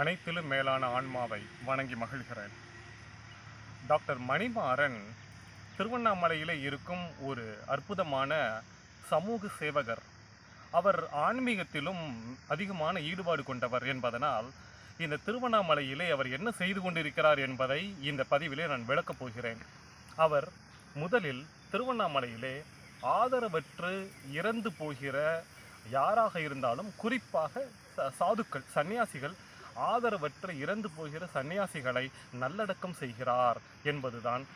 அனைத்திலும் மேலான ஆன்மாவை வணங்கி மகிழ்கிறேன். டாக்டர் மணிமாறன் திருவண்ணாமலையிலே இருக்கும் ஒரு அற்புதமான சமூக சேவகர். அவர் ஆன்மீகத்திலும் அதிகமான ஈடுபாடு கொண்டவர் என்பதனால் இந்த திருவண்ணாமலையிலே அவர் என்ன செய்து கொண்டிருக்கிறார் என்பதை இந்த பதிவிலே நான் விளக்கப் போகிறேன். அவர் முதலில் திருவண்ணாமலையிலே ஆதரவற்று இறந்து போகிற யாராக இருந்தாலும் குறிப்பாக சாதுக்கள் சன்னியாசிகள் ஆதரவற்ற இறந்து போகிற சன்னியாசிகளை நல்லடக்கம் செய்கிறார் என்பதுதான்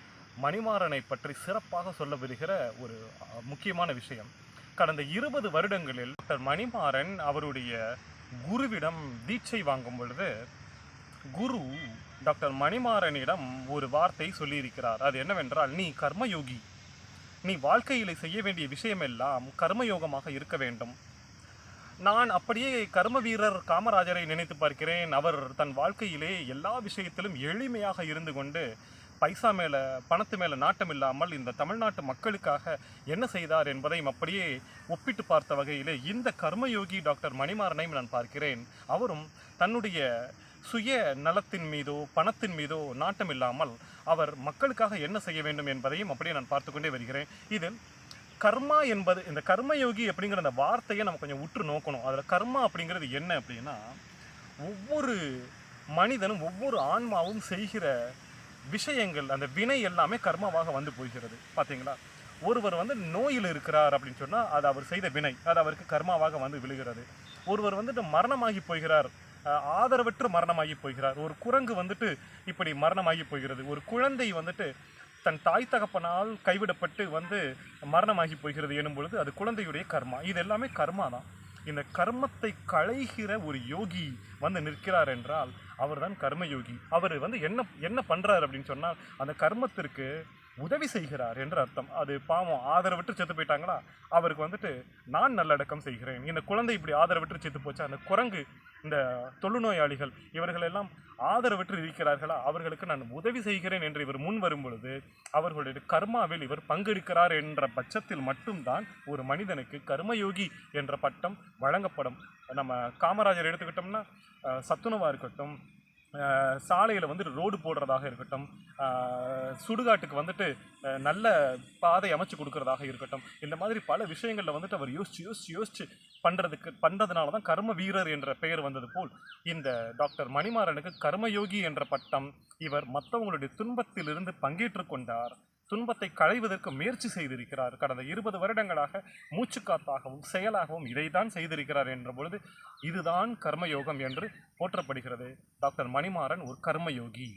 மணிமாறனை பற்றி சிறப்பாக சொல்ல வருகிற ஒரு முக்கியமான விஷயம். கடந்த இருபது வருடங்களில் டாக்டர் மணிமாறன் அவருடைய குருவிடம் தீட்சை வாங்கும் பொழுது குரு டாக்டர் மணிமாறனிடம் ஒரு வார்த்தை சொல்லியிருக்கிறார். அது என்னவென்றால் நீ கர்மயோகி. நீ வாழ்க்கையில் செய்ய வேண்டிய விஷயமெல்லாம் கர்மயோகமாக இருக்க வேண்டும். நான் அப்படியே கர்ம வீரர் காமராஜரை நினைத்து பார்க்கிறேன். அவர் தன் வாழ்க்கையிலே எல்லா விஷயத்திலும் எளிமையாக இருந்து கொண்டு பைசா மேலே பணத்து மேலே நாட்டம் இல்லாமல் இந்த தமிழ்நாட்டு மக்களுக்காக என்ன செய்தார் என்பதையும் அப்படியே ஒப்பிட்டு பார்த்த வகையிலே இந்த கர்மயோகி டாக்டர் மணிமாறனையும் நான் பார்க்கிறேன். அவரும் தன்னுடைய சுய நலத்தின் மீதோ பணத்தின் மீதோ நாட்டம் இல்லாமல் அவர் மக்களுக்காக என்ன செய்ய வேண்டும் என்பதையும் அப்படியே நான் பார்த்து கொண்டே வருகிறேன். இதில் கர்மா என்பது இந்த கர்மயோகி அப்படிங்கிற அந்த வார்த்தையை நம்ம கொஞ்சம் உற்று நோக்கணும். அதில் கர்மா அப்படிங்கிறது என்ன அப்படின்னா ஒவ்வொரு மனிதனும் ஒவ்வொரு ஆன்மாவும் செய்கிற விஷயங்கள் அந்த வினை எல்லாமே கர்மாவாக வந்து போகிறது. பார்த்தீங்களா ஒருவர் வந்து நோயில் இருக்கிறார் அப்படின்னு சொன்னால் அது அவர் செய்த வினை அது அவருக்கு கர்மாவாக வந்து விழுகிறது. ஒருவர் வந்துட்டு மரணமாகி போகிறார் ஆதரவற்று மரணமாகி போகிறார். ஒரு குரங்கு வந்துட்டு இப்படி மரணமாகி போகிறது. ஒரு குழந்தை வந்துட்டு தன் தாய் தகப்பனால் கைவிடப்பட்டு வந்து மரணமாகி போகிறது எனும் பொழுது அது குழந்தையுடைய கர்மா. இது எல்லாமே கர்மா தான் இந்த கர்மத்தை களைகிற ஒரு யோகி வந்து நிற்கிறார் என்றால் அவர் தான் கர்மயோகி. அவர் வந்து என்ன என்ன பண்ணுறாரு அப்படின்னு சொன்னால் அந்த கர்மத்திற்கு உதவி செய்கிறார் என்று அர்த்தம். அது பாவம் ஆதரவற்று செத்து போயிட்டாங்களா? அவருக்கு வந்துட்டு நான் நல்லடக்கம் செய்கிறேன். இந்த குழந்தை இப்படி ஆதரவற்று செத்து போச்சு. அந்த குரங்கு இந்த தொழுநோயாளிகள் இவர்களெல்லாம் ஆதரவற்று இருக்கிறார்களா? அவர்களுக்கு நான் உதவி செய்கிறேன் என்று இவர் முன் வரும் பொழுது அவர்களுடைய கர்மாவில் இவர் பங்கெடுக்கிறார் என்ற பட்சத்தில் மட்டும்தான் ஒரு மனிதனுக்கு கர்மயோகி என்ற பட்டம் வழங்கப்படும். நம்ம காமராஜர் எடுத்துக்கிட்டோம்னா சத்துணவாக சத்துணவா இருக்கட்டும் சாலையில் வந்துட்டு ரோடு போடுறதாக இருக்கட்டும் சுடுகாட்டுக்கு வந்துட்டு நல்ல பாதை அமைச்சு கொடுக்கறதாக இருக்கட்டும். இந்த மாதிரி பல விஷயங்களில் வந்துட்டு அவர் யோசிச்சு யோசிச்சு யோசிச்சு பண்ணுறதுக்கு பண்ணுறதுனால தான் கர்ம வீரர் என்ற பெயர் வந்தது போல் இந்த டாக்டர் மணிமாறனுக்கு கர்மயோகி என்ற பட்டம் இவர் மற்றவங்களுடைய துன்பத்திலிருந்து பங்கேற்று கொண்டார். துன்பத்தை களைவதற்கு முயற்சி செய்திருக்கிறார். கடந்த இருபது வருடங்களாக மூச்சுக்காத்தாகவும் செயலாகவும் இதைத்தான் செய்திருக்கிறார் என்ற பொழுது இதுதான் கர்மயோகம் என்று போற்றப்படுகிறது. டாக்டர் மணிமாறன் ஒரு கர்மயோகி.